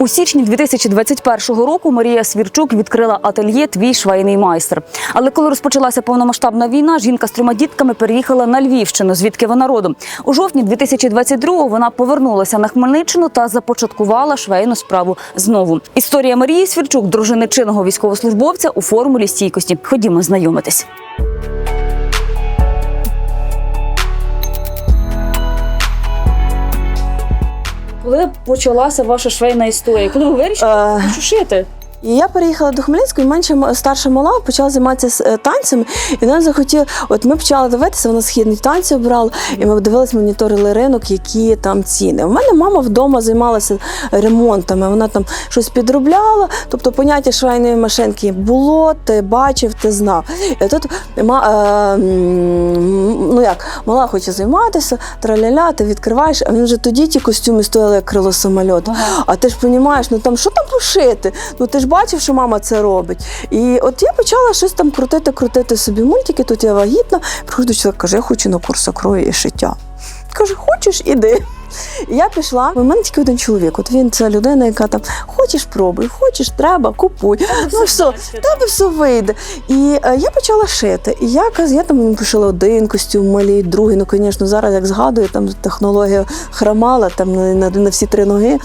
У січні 2021 року Марія Свірчук відкрила ательє Твій швейний майстер. Але коли розпочалася повномасштабна війна, жінка з трьома дітками переїхала на Львівщину, звідки вона родом. У жовтні 2022-го вона повернулася на Хмельниччину та започаткувала швейну справу знову. Історія Марії Свірчук, дружини чинного військовослужбовця, у формулі стійкості. Ходімо знайомитись. Коли почалася ваша швейна історія? Коли ви вирішили Е, що шити? І я переїхала до Хмельницького, і менше старша мала почала займатися е, танцями. І вона захотіла, от ми почали дивитися, вона східні танці обрала, і ми дивилися, моніторили ринок, які там ціни. У мене мама вдома займалася ремонтами, вона там щось підробляла. Тобто поняття швейної машинки було, ти бачив, ти знав. І тут ма, е, ну як, мала хоче займатися, траляля, ти відкриваєш, а він вже тоді ті костюми стояли як крило самольоту. Ага. А ти ж розумієш, ну там що там пошити? Ну ти ж бачив, що мама це робить. І от я почала щось там крутити, крутити собі мультики. Тут я вагітна. Приходить до чоловіка, каже, я хочу на курс окрою і шиття. Каже, хочеш, іди. І я пішла. У мене тільки один чоловік. От він це людина, яка там хочеш, пробуй, хочеш, треба, купуй. Ну все, тебе все вийде. І е, я почала шити. І я я там пошила один костюм, малий, другий. Ну, звісно, зараз як згадую, там технологія хромала там на, на, на всі три ноги.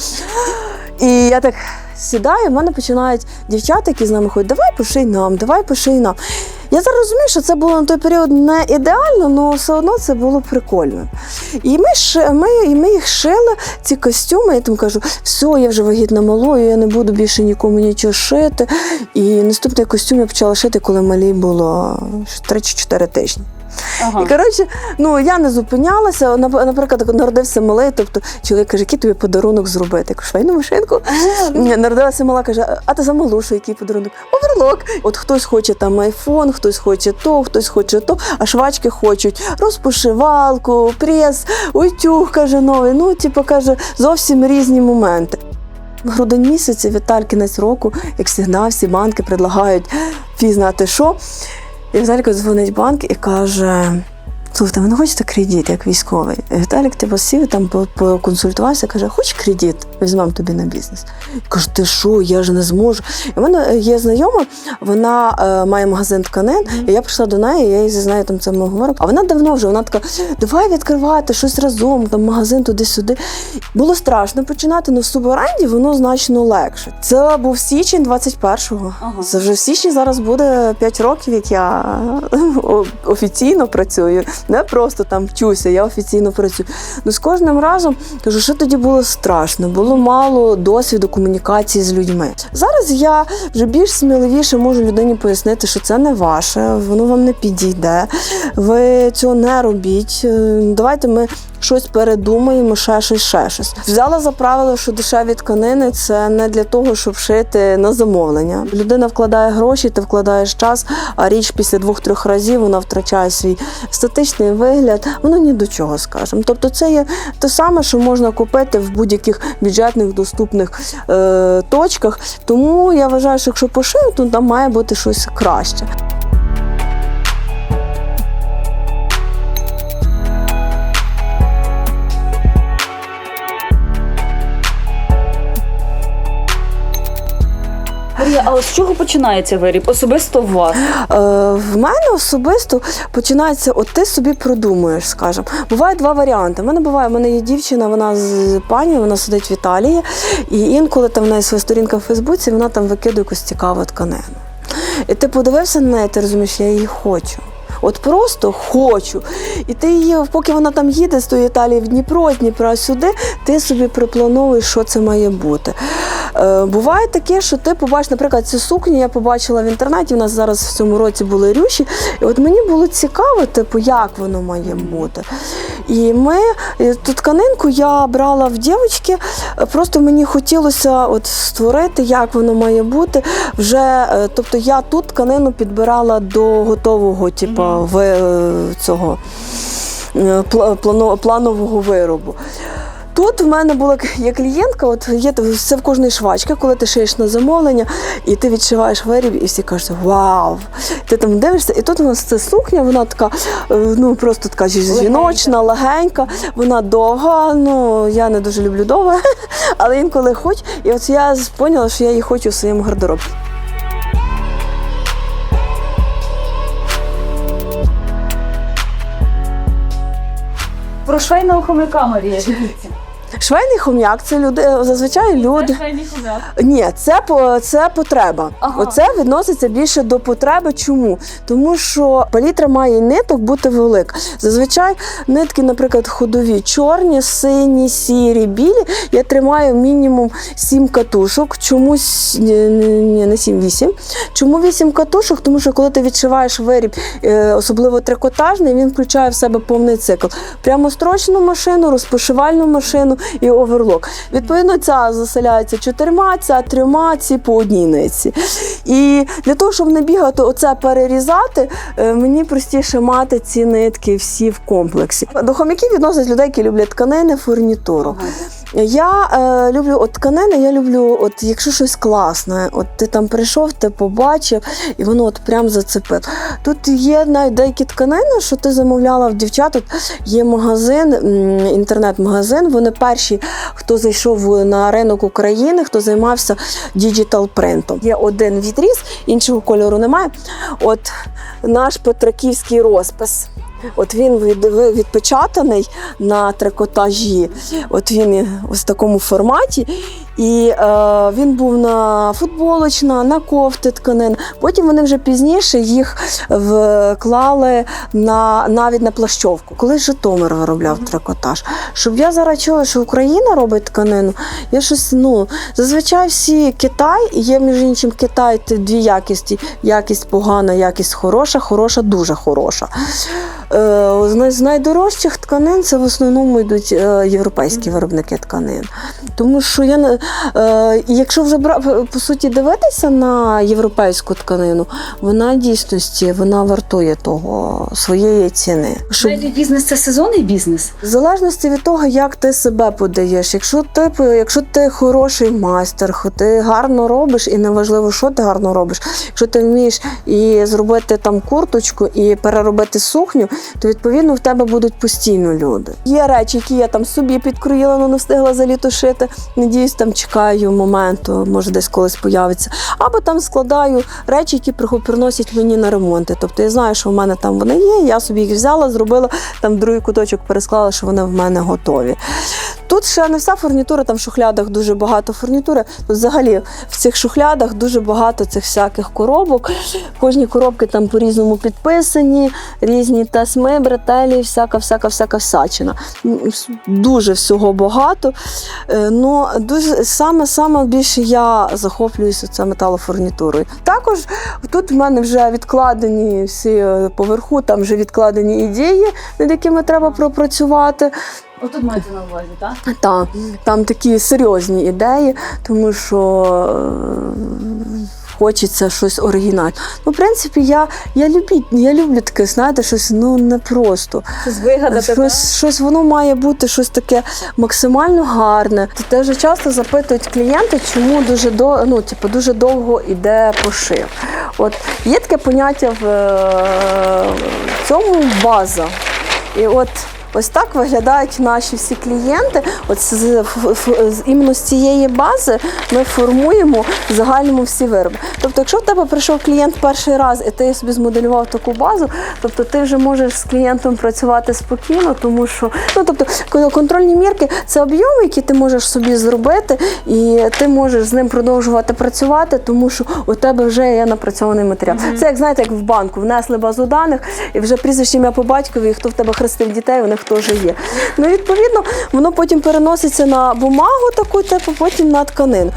І я так сідаю, в мене починають дівчата, які з нами ходять, давай поший нам, давай поший нам. Я зараз розумію, що це було на той період не ідеально, але все одно це було прикольно. І ми, ми, і ми їх шили, ці костюми. Я там кажу, все, я вже вагітна малою, я не буду більше нікому нічого шити. І наступний костюм я почала шити, коли малій було 3-4 тижні. Ага. І коротше, ну я не зупинялася. Наприклад, народився малий, тобто чоловік каже, який тобі подарунок зробити? Я кажу, швейну машинку. Ні, Народилася мала, каже, а ти за малушу, який подарунок? Оверлок. От хтось хоче там айфон, хтось хоче то, хтось хоче то, а швачки хочуть розпушивалку, прес, утюг, каже новий. Ну, типу, каже, зовсім різні моменти. В грудень місяці, Віталь, кінець року, як завжди, всі банки предлагають фі знати що. І Віталік дзвонить банк і каже: слухайте, ви не хочете кредит, як військовий? Віталік типу, сів там по- поконсультувався, каже, хочеш кредит? Візьмемо тобі на бізнес. Я кажу, ти що, я ж не зможу. І в мене є знайома, вона е, має магазин тканин, і я прийшла до неї, я їй з нею там це говорю. А вона давно вже вона така: давай відкривати щось разом, там магазин туди-сюди. Було страшно починати, але в суборенді воно значно легше. Це був січень 21-го. Ага. Це вже в січні зараз буде 5 років, як я офіційно працюю. Не просто там вчуся, я офіційно працюю. Ну з кожним разом кажу, що тоді було страшно, було мало досвіду комунікації з людьми. Зараз я вже більш сміливіше можу людині пояснити, що це не ваше, воно вам не підійде. Ви цього не робіть. Е, Давайте ми щось передумаємо, ще щось, ще щось. Взяла за правило, що дешеві тканини це не для того, щоб шити на замовлення. Людина вкладає гроші, ти вкладаєш час, а річ після двох-трьох разів вона втрачає свій статичний вигляд. Воно ні до чого, скажемо. Тобто, це є те саме, що можна купити в будь-яких бюджетних доступних е, точках. Тому я вважаю, що якщо пошив, то там має бути щось краще. Марія, а з чого починається виріб? Особисто у вас? Е, в мене особисто починається, от ти собі продумуєш, скажімо. Буває два варіанти. У мене буває, в мене є дівчина, вона з пані, вона сидить в Італії, і інколи там в неї своя сторінка в Фейсбуці, вона там викидує якусь цікаву тканину. І ти подивився на неї, ти розумієш, я її хочу. От просто хочу. І ти її, поки вона там їде з тої Італії в Дніпро, Дніпра сюди, ти собі приплановуєш, що це має бути. Е, буває таке, що ти побачиш, наприклад, цю сукню я побачила в інтернеті. У нас зараз в цьому році були рюші. І от мені було цікаво, типу, як воно має бути. І ми ту тканинку я брала в дівчатки, е, просто мені хотілося от створити, як воно має бути. Вже, е, тобто я ту тканину підбирала до готового, типу, ви, е, цього е, пла- плано- планового виробу. Тут в мене була є клієнтка, от є це в кожної швачки, коли ти шиєш на замовлення, і ти відшиваєш виріб, і всі кажуть, вау! Ти там дивишся, і тут у нас це сукня, вона така, е, ну просто така жіночна, легенька, вона довга. Ну я не дуже люблю довге, але інколи хочу. І от я поняла, що я її хочу в своєму гардеробі. Про швейного хомяка, Марія. Швейний хом'як це люди, зазвичай люди. Швейний хомяк. Ні, це по- це потреба. Ага. Оце відноситься більше до потреби. Чому? Тому що палітра має ниток бути велика. Зазвичай нитки, наприклад, ходові, чорні, сині, сірі, білі. Я тримаю мінімум 7 катушок. Чомусь ні, не 7-8. Чому 8 катушок? Тому що коли ти відшиваєш виріб, е, особливо трикотажний, він включає в себе повний цикл. Прямострочну машину, розпошивальну машину і оверлок. Відповідно, ця заселяється чотирма, ця трьома, ці по одній ниці. І для того, щоб не бігати оце перерізати, е, мені простіше мати ці нитки всі в комплексі. До хомяків відносять людей, які люблять тканини, фурнітуру. Я е, люблю от тканини, я люблю, от якщо щось класне, от ти там прийшов, ти побачив, і воно от прям зацепило. Тут є навіть деякі тканини, що ти замовляла в дівчат. Тут є магазин, інтернет-магазин. Вони перші, хто зайшов на ринок України, хто займався діджитал принтом. Є один відріз, іншого кольору немає. От наш петраківський розпис. От він від, відпечатаний на трикотажі. От він ось в такому форматі. І е, він був на футболочна, на кофти тканин. Потім вони вже пізніше їх вклали на навіть на плащовку. Коли Житомир виробляв трикотаж. Щоб я зараз чула, що Україна робить тканину, я щось ну зазвичай всі Китай, є між іншим Китай це дві якісті: якість погана, якість хороша, хороша, дуже хороша. Е, з найдорожчих тканин це в основному йдуть е, європейські виробники тканин. Тому що я не- і якщо вже бра- по суті дивитися на європейську тканину, вона в дійсності вона вартує того своєї ціни. Щоб бізнес це сезонний бізнес. в залежності від того, як ти себе подаєш. Якщо ти, якщо ти хороший майстер, ти гарно робиш, і неважливо, що ти гарно робиш. Якщо ти вмієш і зробити там курточку і переробити сукню, то відповідно в тебе будуть постійно люди. Є речі, які я там собі підкроїла, але не встигла за літо шити. Надіюсь, там чекаю моменту, може десь колись появиться. Або там складаю речі, які приносять мені на ремонти. Тобто я знаю, що в мене там вони є. Я собі їх взяла, зробила там другий куточок, пересклала, що вони в мене готові. Тут ще не вся фурнітура, там в шухлядах дуже багато фурнітури. Тут взагалі в цих шухлядах дуже багато цих всяких коробок. Кожні коробки там по-різному підписані, різні тасми, бретелі, всяка, всяка, всяка всячина. Дуже всього багато. Е, Ну, дуже саме саме більше я захоплююся це металофурнітурою. Також тут в мене вже відкладені всі е, поверху, там вже відкладені ідеї, над якими треба пропрацювати. Отут маєте на увазі, так? Та, там такі серйозні ідеї, тому що е, хочеться щось оригінальне. Ну, в принципі, я, я, любі, я люблю таке, знаєте, щось ну, непросто. Щось вигадати. Щось, щось воно має бути щось таке максимально гарне. Дуже часто запитують клієнти, чому дуже до, ну, типу, дуже довго йде пошив. От є таке поняття в, е, в цьому база. І от ось так виглядають наші всі клієнти. От з, з, ф- з іменно з цієї бази ми формуємо в загальному всі вироби. Тобто, якщо в тебе прийшов клієнт перший раз і ти собі змоделював таку базу, тобто ти вже можеш з клієнтом працювати спокійно, тому що ну тобто контрольні мірки це об'єми, які ти можеш собі зробити, і ти можеш з ним продовжувати працювати, тому що у тебе вже є напрацьований матеріал. Це як знаєте, як в банку внесли базу даних, і вже прізвище ім'я по батькові, і хто в тебе хрестив дітей, них теж є. Ну відповідно, воно потім переноситься на бумагу таку, типу, потім на тканину.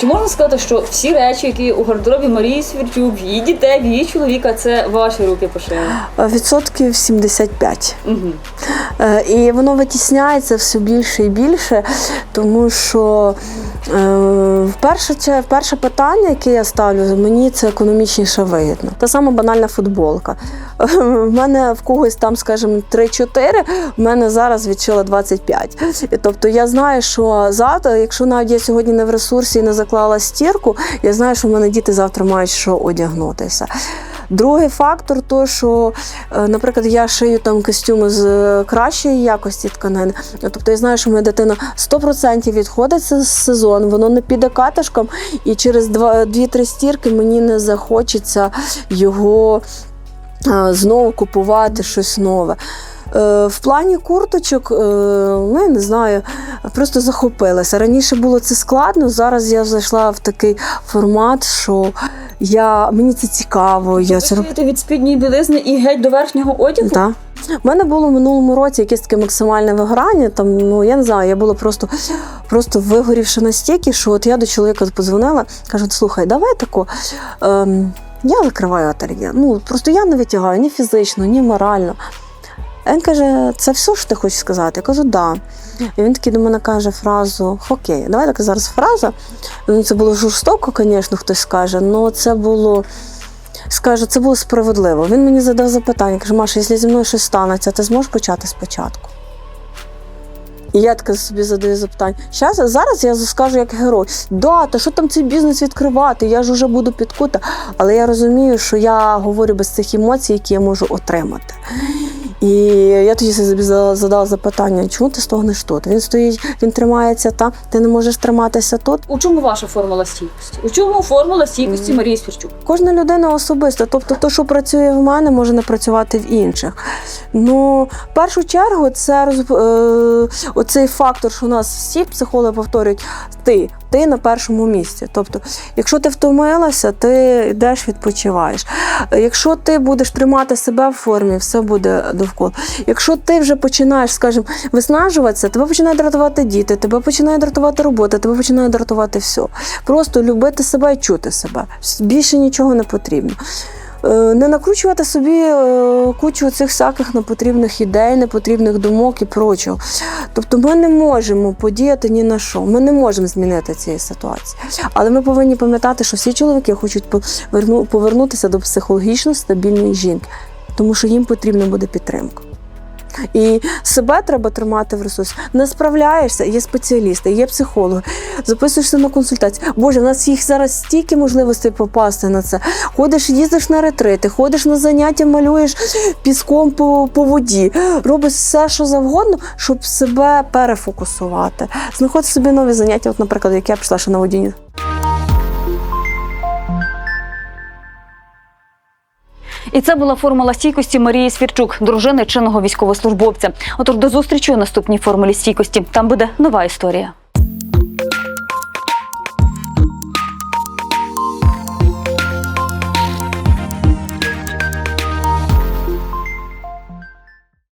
Чи можна сказати, що всі речі, які у гардеробі Марії Свірчук, її дітей, в її чоловіка, це ваші руки пошили? Е, Відсотків 75. Угу. Е, І воно витісняється все більше і більше, тому що Е, Перше, питання, яке я ставлю, мені це економічніше вигідно. Та сама банальна футболка. В мене в когось там, скажімо, 3-4, в мене зараз відчила 25. І Тобто я знаю, що завтра, якщо навіть я сьогодні не в ресурсі і не заклала стірку, я знаю, що в мене діти завтра мають що одягнутися. Другий фактор то, що, е, наприклад, я шию там костюми з е, кращої якості тканини. Тобто я знаю, що моя дитина 100% відходить з сезон, воно не піде катишком, і через 2-3 стірки мені не захочеться його е, знову купувати щось нове. Е, В плані курточок, е, ну я не знаю, просто захопилася. Раніше було це складно, зараз я зайшла в такий формат, що я, мені це цікаво. Я це роб- від спідньої білизни і геть до верхнього одягу? так. У мене було в минулому році якесь таке максимальне вигорання. Там, ну я не знаю, я була просто, просто вигорівши настільки, що от я до чоловіка подзвонила, кажу, слухай, давай тако. Ем, я закриваю ательє. Ну просто я не витягаю ні фізично, ні морально. А Він каже, це все, що ти хочеш сказати? Я кажу, да. І він такий до мене каже фразу: Окей, давай так зараз фраза. Ну, це було жорстоко, звісно, хтось скаже, але це було. Скажу, це було справедливо. Він мені задав запитання, каже, Маша, якщо зі мною щось станеться, ти зможеш почати спочатку? І я таке собі задаю запитання. Щас, зараз я скажу як герой. Да, та що там цей бізнес відкривати? Я ж уже буду підкута. Але я розумію, що я говорю без цих емоцій, які я можу отримати. І я тоді собі за- задала запитання, чому ти стогнеш тут? Він стоїть, він тримається там, ти не можеш триматися тут. У чому ваша формула стійкості? У чому формула стійкості Марії Свірчук? Кожна людина особиста, тобто то, що працює в мене, може не працювати в інших. Ну, в першу чергу, це роз... е... оцей фактор, що у нас всі психологи повторюють, ти, ти на першому місці. Тобто, якщо ти втомилася, ти йдеш, відпочиваєш. Якщо ти будеш тримати себе в формі, все буде довкола. Якщо ти вже починаєш, скажімо, виснажуватися, тебе починає дратувати діти, тебе починає дратувати робота, тебе починає дратувати все. Просто любити себе і чути себе. Більше нічого не потрібно. Е, Не накручувати собі е, кучу цих всяких непотрібних ідей, непотрібних думок і прочого. Тобто ми не можемо подіяти ні на що. Ми не можемо змінити цієї ситуації. Але ми повинні пам'ятати, що всі чоловіки хочуть поверну- повернутися до психологічно стабільної жінки, тому що їм потрібна буде підтримка. І себе треба тримати в ресурсі. Не справляєшся, є спеціалісти, є психологи, записуєшся на консультації. Боже, у нас їх зараз стільки можливостей попасти на це. Ходиш, їздиш на ретрити, ходиш на заняття, малюєш піском по, по воді, робиш все, що завгодно, щоб себе перефокусувати. Знаходиш собі нові заняття. От, наприклад, як я пішла ще на водіння. І це була формула стійкості Марії Свірчук, дружини чинного військовослужбовця. Отож, до зустрічі у наступній формулі стійкості. Там буде нова історія.